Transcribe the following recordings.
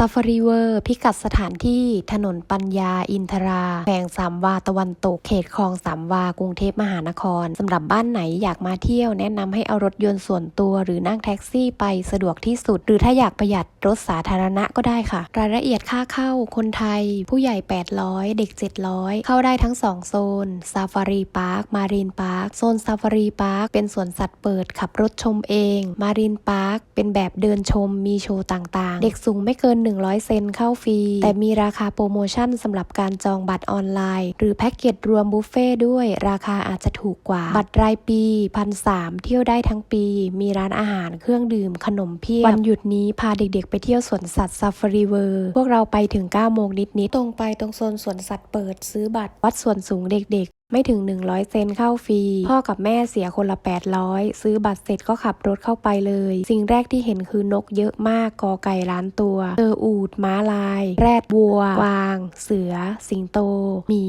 ซาฟารีเวอร์ พิกัดสถานที่ถนนปัญญาอินทราแขวงสามวาตะวันตก เขตคลองสามวากรุงเทพมหานครสำหรับบ้านไหนอยากมาเที่ยวแนะนำให้เอารถยนต์ส่วนตัว หรือนั่งแท็กซี่ไปสะดวกที่สุด หรือถ้าอยากประหยัดรถสาธารณะก็ได้ค่ะ รายละเอียดค่าเข้าคนไทย ผู้ใหญ่ 800 เด็ก 700 เข้าได้ทั้ง 2 โซนซาฟารีพาร์คมารีนพาร์คโซนซาฟารีพาร์คเป็นสวนสัตว์เปิดขับรถชมเอง มารีนพาร์คเป็นแบบเดินชมมีโชว์ต่างๆ เด็กสูงไม่เกิน100 เซนเข้าฟรี แต่มีราคาโปรโมชั่นสำหรับการจองบัตรออนไลน์ หรือแพ็กเกจรวมบุฟเฟ่ด้วย ราคาอาจจะถูกกว่า บัตรรายปีพันสามเที่ยวได้ทั้งปี มีร้านอาหารเครื่องดื่มขนมเพียบ วันหยุดนี้พาเด็กๆ ไปเที่ยวสวนสัตว์ซาฟารีเวิร์พวกเราไปถึง9โมงนิดๆตรงไปตรงโซนสวนสัตว์เปิดซื้อบัตรวัดส่วนสูงเด็กๆไม่ถึง 100 เซนเข้าฟรี พ่อกับแม่เสียคนละ 800 ซื้อบัตรเสร็จก็ขับรถเข้าไปเลย สิ่งแรกที่เห็นคือนกเยอะมากกอไก่ล้านตัว เจออูด ม้าลาย แรดวัววาง เสือ สิงโต หมี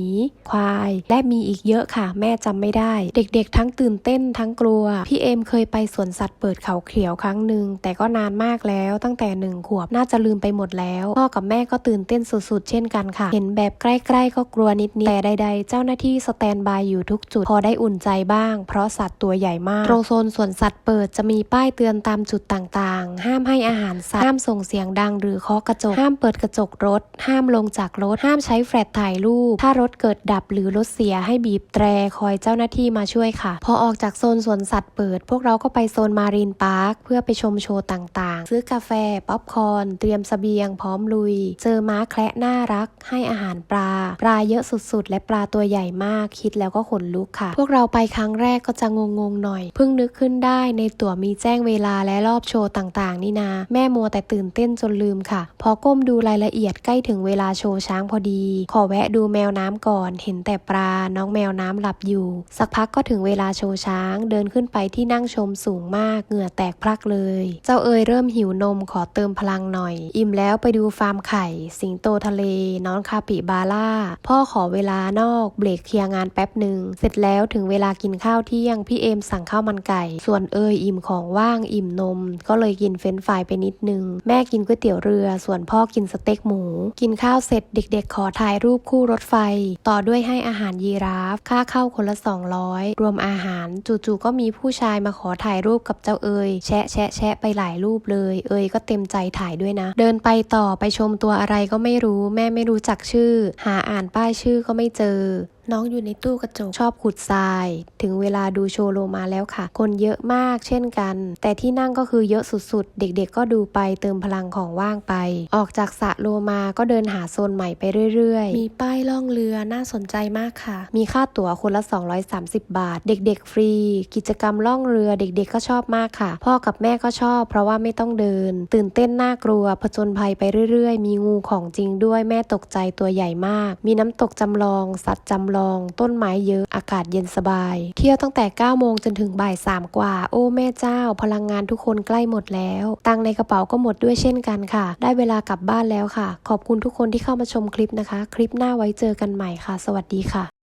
ควาย และมีอีกเยอะค่ะ แม่จำไม่ได้ เด็กๆ ทั้งตื่นเต้นทั้งกลัว พี่เอมเคยไปสวนสัตว์เปิดเขาเขียวครั้งหนึ่งแต่ก็นานมากแล้วตั้งแต่หนึ่งขวบน่าจะลืมไปหมดแล้ว พ่อกับแม่ก็ตื่นเต้นสุดๆ เช่นกันค่ะ เห็นแบบใกล้ๆ ก็กลัวนิดๆแต่ใด ๆ เจ้าหน้าที่สแตนบายอยู่ทุกจุด พอได้อุ่นใจบ้าง เพราะสัตว์ตัวใหญ่มาก ตรงโซนสวนสัตว์เปิดจะมีป้ายเตือนตามจุดต่างๆ ห้ามให้อาหารสัตว์ ห้ามส่งเสียงดังหรือเคาะกระจก ห้ามเปิดกระจกรถ ห้ามลงจากรถ ห้ามใช้แฟลชถ่ายรูป ถ้ารถเกิดดับหรือรถเสียให้บีบแตรคอยเจ้าหน้าที่มาช่วยค่ะ พอออกจากโซนสวนสัตว์เปิด พวกเราก็ไปโซนมารีนพาร์คเพื่อไปชมโชว์ต่างๆ ซื้อกาแฟ ป๊อปคอร์น เตรียมเสบียงพร้อมลุย เจอม้าแคระน่ารัก ให้อาหารปลา ปลาเยอะสุดๆ และปลาตัวใหญ่มากคิดแล้วก็ขนลุกค่ะ พวกเราไปครั้งแรกก็จะงงๆหน่อย เพิ่งนึกขึ้นได้ในตั๋วมีแจ้งเวลาและรอบโชว์ต่างๆ นี่นา แม่มัวแต่ตื่นเต้นจนลืมค่ะ พอก้มดูรายละเอียดใกล้ถึงเวลาโชว์ช้างพอดี ขอแวะดูแมวน้ำก่อน เห็นแต่ปลา น้องแมวน้ำหลับอยู่ สักพักก็ถึงเวลาโชว์ช้าง เดินขึ้นไปที่นั่งชมสูงมาก เหงื่อแตกพลักเลย เจ้าเอ๋ยเริ่มหิวนมขอเติมพลังหน่อย อิ่มแล้วไปดูฟาร์มไข่ สิงโตทะเล น้องคาปิบาร่า พ่อขอเวลานอก เบรกเคลียร์งานแป๊บหนึ่ง เสร็จแล้วถึงเวลากินข้าวเที่ยง พี่เอมสั่งข้าวมันไก่ ส่วนเอยอิ่มของว่างอิ่มนม ก็เลยกินเฟรนฟรายไปนิดนึง แม่กินก๋วยเตี๋ยวเรือ ส่วนพ่อกินสเต็กหมู กินข้าวเสร็จเด็กๆ ขอถ่ายรูปคู่รถไฟ ต่อด้วยให้อาหารยีราฟ ค่าเข้าคนละ 200 รวมอาหารจู่ๆก็มีผู้ชายมาขอถ่ายรูปกับเจ้าเอยแชะแชะแชะไปหลายรูปเลย เอยก็เต็มใจถ่ายด้วยนะ เดินไปต่อไปชมตัวอะไรก็ไม่รู้ แม่ไม่รู้จักชื่อ หาอ่านป้ายชื่อก็ไม่เจอ น้องอยู่ในตู้กระจกชอบขุดทราย ถึงเวลาดูโชว์โลมาแล้วค่ะ คนเยอะมากเช่นกัน แต่ที่นั่งก็คือเยอะสุดๆ เด็กๆก็ดูไปเติมพลังของว่างไป ออกจากสระโลมาก็เดินหาโซนใหม่ไปเรื่อยๆ มีป้ายล่องเรือน่าสนใจมากค่ะ มีค่าตั๋วคนละ 230 บาท เด็กๆ ฟรี กิจกรรมล่องเรือเด็กๆก็ชอบมากค่ะ พ่อกับแม่ก็ชอบ เพราะว่าไม่ต้องเดิน ตื่นเต้นน่ากลัวผจญภัยไปเรื่อยๆ มีงูของจริงด้วยแม่ตกใจตัวใหญ่มาก มีน้ำตกจำลองสัตว์จำลองต้นไม้เยอะ อากาศเย็นสบาย เที่ยวตั้งแต่ 9 โมงจนถึงบ่าย 3 กว่า โอ้แม่เจ้า พลังงานทุกคนใกล้หมดแล้ว ตังในกระเป๋าก็หมดด้วยเช่นกันค่ะ ได้เวลากลับบ้านแล้วค่ะ ขอบคุณทุกคนที่เข้ามาชมคลิปนะคะ คลิปหน้าไว้เจอกันใหม่ค่ะ สวัสดีค่ะ